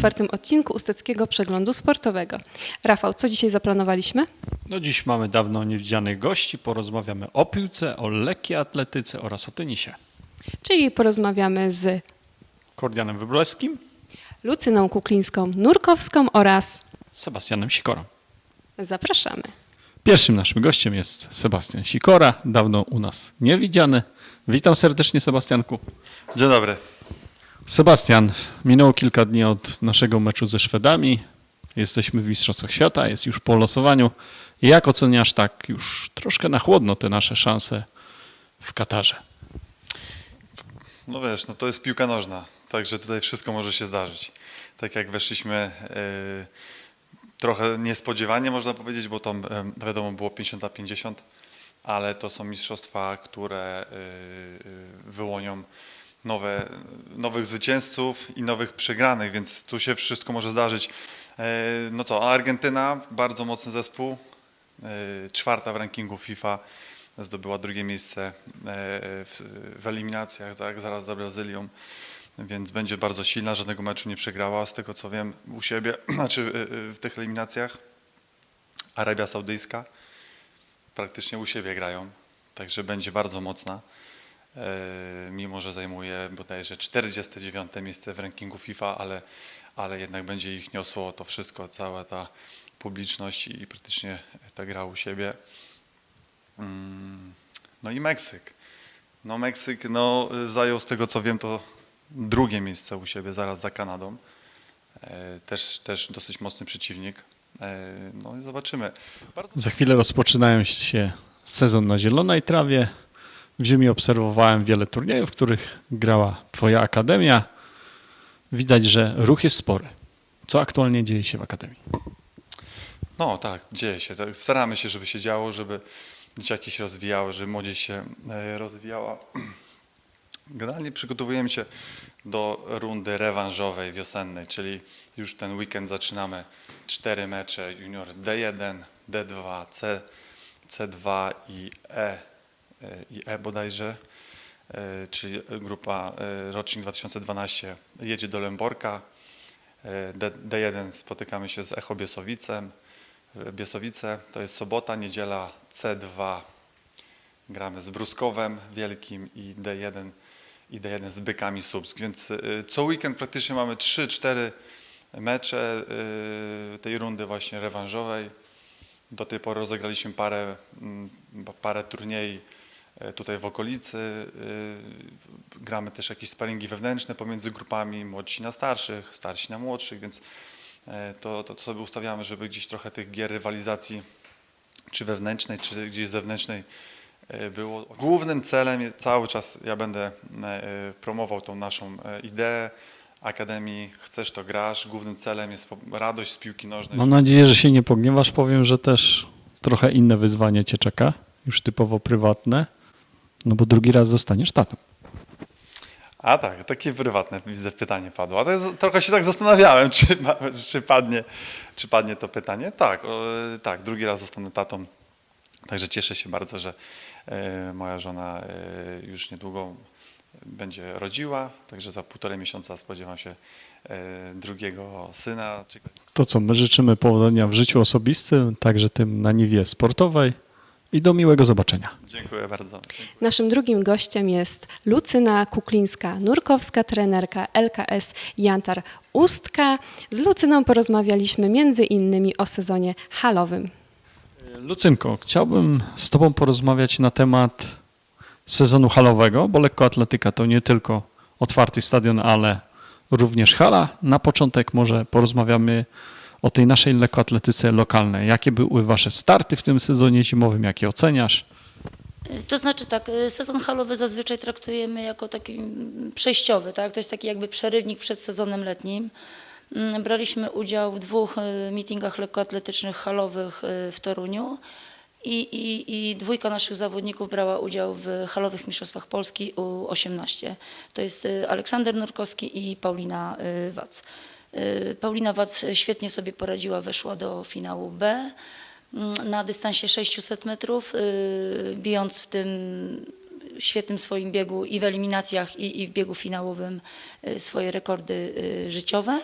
czwartym odcinku Usteckiego Przeglądu Sportowego. Rafał, co dzisiaj zaplanowaliśmy? No dziś mamy dawno niewidzianych gości, porozmawiamy o piłce, o lekkiej atletyce oraz o tenisie. Czyli porozmawiamy z Kordianem Wybleskim, Lucyną Kuklińską-Nurkowską oraz Sebastianem Sikorą. zapraszamy. Pierwszym naszym gościem jest Sebastian Sikora, dawno u nas niewidziany. Witam serdecznie Sebastianku. Dzień dobry. Sebastian, minęło kilka dni od naszego meczu ze Szwedami. Jesteśmy w Mistrzostwach Świata, jest już po losowaniu. Jak oceniasz tak już troszkę na chłodno te nasze szanse w Katarze? No wiesz, no to jest piłka nożna, także tutaj wszystko może się zdarzyć. Tak jak weszliśmy yy, trochę niespodziewanie można powiedzieć, bo to yy, wiadomo było 50 na 50, ale to są mistrzostwa, które yy, wyłonią nowe, nowych zwycięzców i nowych przegranych, więc tu się wszystko może zdarzyć. Yy, no co, Argentyna, bardzo mocny zespół, yy, czwarta w rankingu FIFA, zdobyła drugie miejsce e, w, w eliminacjach, tak, zaraz za Brazylią, więc będzie bardzo silna, żadnego meczu nie przegrała, z tego co wiem u siebie, znaczy e, e, w tych eliminacjach. Arabia Saudyjska praktycznie u siebie grają, także będzie bardzo mocna, e, mimo że zajmuje bodajże 49 miejsce w rankingu FIFA, ale, ale jednak będzie ich niosło to wszystko, cała ta publiczność i praktycznie ta gra u siebie. Mm, No i Meksyk. No Meksyk no, zajął z tego co wiem to drugie miejsce u siebie zaraz za Kanadą. E, Też, też dosyć mocny przeciwnik. E, No i zobaczymy. Bardzo Za chwilę rozpoczynają się sezon na zielonej trawie. W ziemi obserwowałem wiele turniejów, w których grała Twoja akademia. Widać, że ruch jest spory. Co aktualnie dzieje się w akademii? No tak, dzieje się. Tak, Staramy się, żeby się działo, żeby dzieciaki się rozwijały, żeby młodzież się e, rozwijała. Generalnie przygotowujemy się do rundy rewanżowej, wiosennej, czyli już ten weekend zaczynamy cztery mecze junior D1, D2, C, C2 i E, e, i E bodajże, e, czyli grupa e, rocznik 2012 jedzie do Lęborka, E, D, D1 spotykamy się z Echo Biesowicem, Biesowice, to jest sobota, niedziela C2 gramy z Bruskowem Wielkim i D1 i D1 z Bykami Słupsk, więc co weekend praktycznie mamy 3-4 mecze tej rundy właśnie rewanżowej. Do tej pory rozegraliśmy parę, parę turniej tutaj w okolicy. y, Gramy też jakieś sparingi wewnętrzne pomiędzy grupami, młodsi na starszych, starsi na młodszych, więc e, to, to sobie ustawiamy, żeby gdzieś trochę tych gier rywalizacji czy wewnętrznej, czy gdzieś zewnętrznej e, było. Głównym celem cały czas ja będę e, promował tą naszą e, ideę Akademii Chcesz to grasz. Głównym celem jest radość z piłki nożnej. Mam nadzieję, że się nie pogniewasz. Powiem, że też trochę inne wyzwanie Cię czeka, już typowo prywatne. No bo drugi raz zostaniesz tatą. A tak, takie prywatne widzę pytanie padło. To jest, trochę się tak zastanawiałem, czy, czy, padnie, czy padnie to pytanie. Tak, o, tak, drugi raz zostanę tatą. Także cieszę się bardzo, że e, moja żona e, już niedługo będzie rodziła. Także za półtorej miesiąca spodziewam się e, drugiego syna. To co, my życzymy powodzenia w życiu osobistym, także tym na niwie sportowej i do miłego zobaczenia. Dziękuję bardzo. Naszym drugim gościem jest Lucyna Kuklińska-Nurkowska, trenerka LKS Jantar Ustka. Z Lucyną porozmawialiśmy między innymi o sezonie halowym. Lucynko, chciałbym z Tobą porozmawiać na temat sezonu halowego, bo lekkoatletyka to nie tylko otwarty stadion, ale również hala. Na początek może porozmawiamy o tej naszej lekkoatletyce lokalnej. Jakie były Wasze starty w tym sezonie zimowym, jakie oceniasz? To znaczy tak, y, sezon halowy zazwyczaj traktujemy jako taki przejściowy, tak? To jest taki jakby przerywnik przed sezonem letnim. Mm, Braliśmy udział w dwóch y, meetingach lekkoatletycznych halowych y, w Toruniu i, i, i dwójka naszych zawodników brała udział w halowych mistrzostwach Polski U18. To jest Aleksander Nurkowski i Paulina Wac. Y, Paulina Wac świetnie sobie poradziła, weszła do finału B mm, na dystansie 600 metrów, y, bijąc w tym świetnym swoim biegu i w eliminacjach, i, i w biegu finałowym y, swoje rekordy życiowe.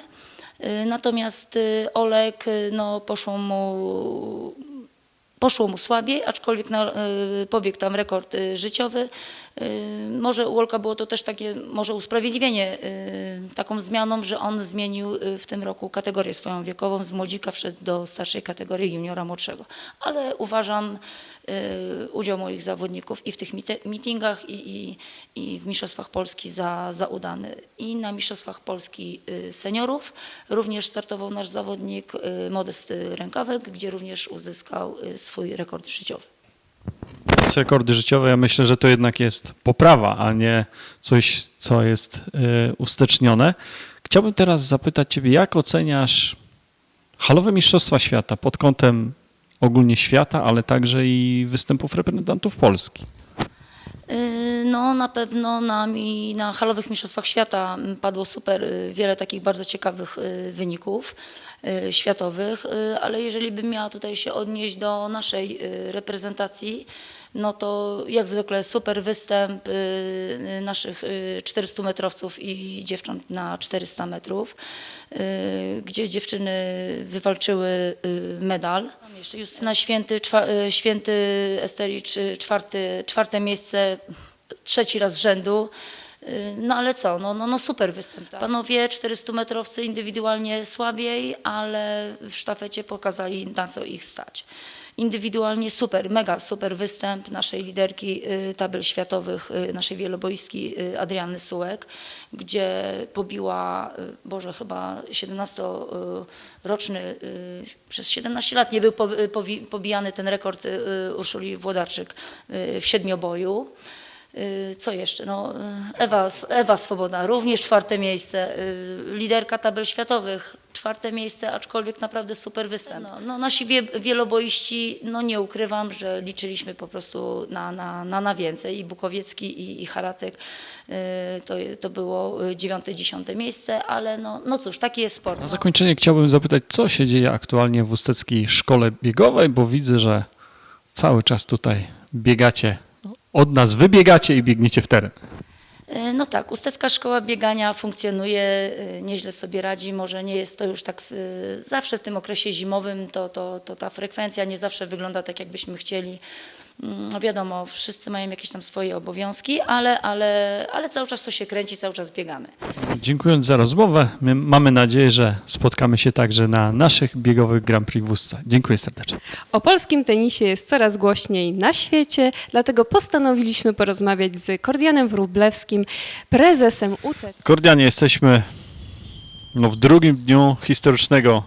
Natomiast Olek, no, poszło mu Poszło mu słabiej, aczkolwiek na, pobiegł tam rekord życiowy. Y, może u Olka było to też takie może usprawiedliwienie y, taką zmianą, że on zmienił y, w tym roku kategorię swoją wiekową, z młodzika wszedł do starszej kategorii juniora młodszego. Ale uważam udział moich zawodników i w tych meetingach i, i, i w Mistrzostwach Polski za, za udany. I na Mistrzostwach Polski seniorów również startował nasz zawodnik y, Modest y, Rękawek, gdzie również uzyskał swój rekord życiowy. Rekordy życiowe, ja myślę, że to jednak jest poprawa, a nie coś, co jest y, ustecznione. Chciałbym teraz zapytać Ciebie, jak oceniasz halowe Mistrzostwa Świata pod kątem ogólnie świata, ale także i występów reprezentantów Polski? Y, No na pewno nami na halowych mistrzostwach świata m, padło super y, wiele takich bardzo ciekawych y, wyników światowych, ale jeżeli bym miała tutaj się odnieść do naszej reprezentacji, no to jak zwykle super występ naszych y, 400 metrowców i dziewcząt na 400 metrów, gdzie dziewczyny wywalczyły medal. Jeszcze Justyna Święty, Święty Estericz, czwarty, czwarte miejsce, trzeci raz z rzędu. Y, No ale co, no, no, no super występ. Tak? Panowie 400 metrowcy indywidualnie słabiej, ale w sztafecie pokazali na co ich stać. Indywidualnie super, mega super występ naszej liderki y, tabel światowych, y, naszej wieloboistki y, Adriany Sułek, gdzie pobiła, Boże, chyba 17-roczny, y, przez 17 lat nie był pobijany ten rekord Urszuli Włodarczyk w siedmioboju. Y, Co jeszcze? No, y, Ewa, Ewa Swoboda, również czwarte miejsce. Y, Liderka tabel światowych, czwarte miejsce, aczkolwiek naprawdę super występ. No, no, nasi wie, wieloboiści, no nie ukrywam, że liczyliśmy po prostu na, na, na, na więcej. I Bukowiecki, i, i Haratek to, to było dziewiąte, dziesiąte miejsce, ale no, no cóż, taki jest sport. Na No. zakończenie chciałbym zapytać, co się dzieje aktualnie w Usteckiej Szkole Biegowej, bo widzę, że cały czas tutaj biegacie, od nas wybiegacie i biegniecie w teren. E, No tak, Ustecka Szkoła Biegania funkcjonuje, e, nieźle sobie radzi, może nie jest to już tak zawsze w tym okresie zimowym, to, to, to ta frekwencja nie zawsze wygląda tak, jakbyśmy chcieli. No wiadomo, wszyscy mają jakieś tam swoje obowiązki, ale, ale, ale cały czas to się kręci, cały czas biegamy. Dziękując za rozmowę, my mamy nadzieję, że spotkamy się także na naszych biegowych Grand Prix w Ustce. Dziękuję serdecznie. O polskim tenisie jest coraz głośniej na świecie, dlatego postanowiliśmy porozmawiać z Kordianem Wróblewskim, prezesem UT. Kordianie, jesteśmy no, w drugim dniu historycznego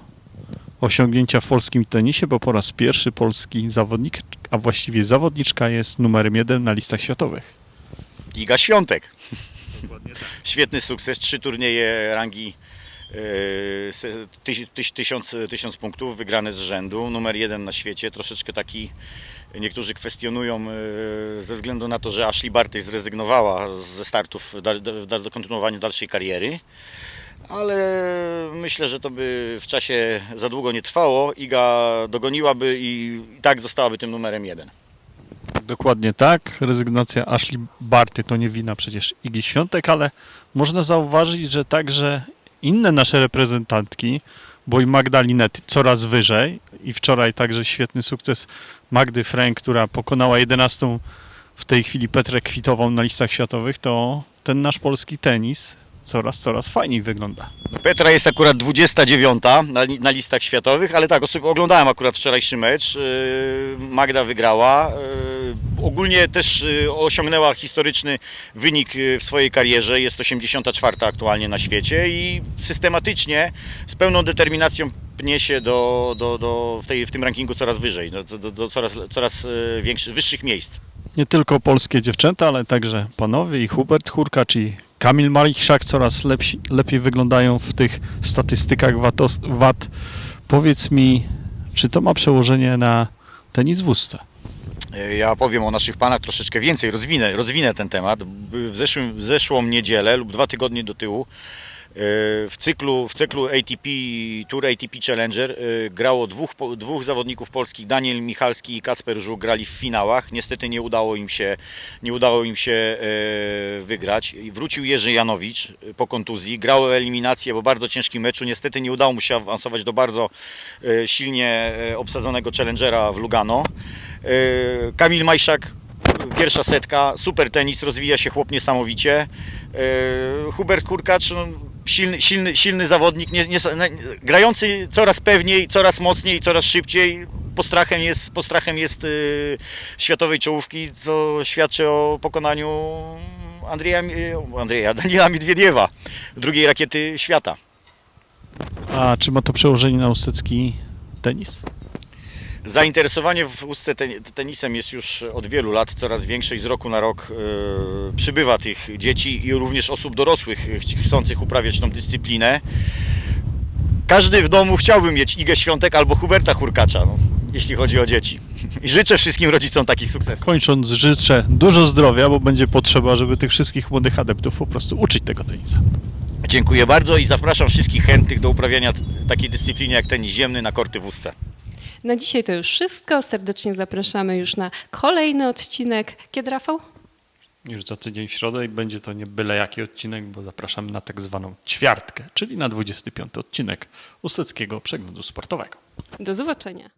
osiągnięcia w polskim tenisie, bo po raz pierwszy polski zawodnik, a właściwie zawodniczka jest numerem jeden na listach światowych. Iga Świątek. Świetny sukces, trzy turnieje rangi e, se- tyś, tyś, tysiąc, tysiąc punktów wygrane z rzędu, numer jeden na świecie, troszeczkę taki niektórzy kwestionują e, ze względu na to, że Ashley Barty zrezygnowała ze startów w, dal, w dal, kontynuowania dalszej kariery, ale myślę, że to by w czasie za długo nie trwało, Iga dogoniłaby i, i tak zostałaby tym numerem jeden. Dokładnie tak. Rezygnacja Ashley Barty to nie wina przecież Igi Świątek, ale można zauważyć, że także inne nasze reprezentantki, bo i Magda Linet coraz wyżej i wczoraj także świetny sukces Magdy Frank, która pokonała 11 w tej chwili Petrę Kwitową na listach światowych, to ten nasz polski tenis coraz, coraz fajniej wygląda. Petra jest akurat 29 na, na listach światowych, ale tak, oglądałem akurat wczorajszy mecz. Yy, Magda wygrała. Yy, Ogólnie też yy, osiągnęła historyczny wynik w swojej karierze. Jest 84 aktualnie na świecie i systematycznie, z pełną determinacją pnie się do, do, do, w, tej, w tym rankingu coraz wyżej, do, do, do coraz, coraz większych, wyższych miejsc. Nie tylko polskie dziewczęta, ale także panowie i Hubert Hurkacz i Kamil Marichszak coraz lepsi, lepiej wyglądają w tych statystykach watos, VAT. Powiedz mi, czy to ma przełożenie na tenis w Ja powiem o naszych panach troszeczkę więcej, rozwinę, rozwinę ten temat. W, zeszłym, w zeszłą niedzielę lub dwa tygodnie do tyłu w cyklu, w cyklu ATP, Tour ATP Challenger y, grało dwóch, dwóch zawodników polskich, Daniel Michalski i Kacper Żuk grali w finałach. Niestety nie udało im się, nie udało im się e, wygrać. Wrócił Jerzy Janowicz y, po kontuzji, grał eliminację po bardzo ciężkim meczu. Niestety nie udało mu się awansować do bardzo e, silnie e, obsadzonego Challengera w Lugano. Kamil Majszak Pierwsza setka, super tenis, rozwija się chłop niesamowicie. Hubert Kurkacz, no, silny, silny, silny zawodnik, nie, nie, grający coraz pewniej, coraz mocniej, coraz szybciej. Postrachem jest, postrachem jest e, światowej czołówki, co świadczy o pokonaniu Andrzeja, e, Andrzeja Daniela Miedwiediewa, drugiej rakiety świata. A czy ma to przełożenie na usycki tenis? Zainteresowanie w Ustce ten- tenisem jest już od wielu lat coraz większe i z roku na rok e, przybywa tych dzieci i również osób dorosłych e, chcących uprawiać tą dyscyplinę. Każdy w domu chciałby mieć Igę Świątek albo Huberta Hurkacza, no, jeśli chodzi o dzieci. I życzę wszystkim rodzicom takich sukcesów. Kończąc, życzę dużo zdrowia, bo będzie potrzeba, żeby tych wszystkich młodych adeptów po prostu uczyć tego tenisa. Dziękuję bardzo i zapraszam wszystkich chętnych do uprawiania takiej dyscypliny jak tenis ziemny na korty w Ustce. Na dzisiaj to już wszystko. Serdecznie zapraszamy już na kolejny odcinek. Kiedy, Rafał? Już za tydzień w środę i będzie to nie byle jaki odcinek, bo zapraszam na tak zwaną ćwiartkę, czyli na 25 odcinek Useckiego Przeglądu Sportowego. Do zobaczenia.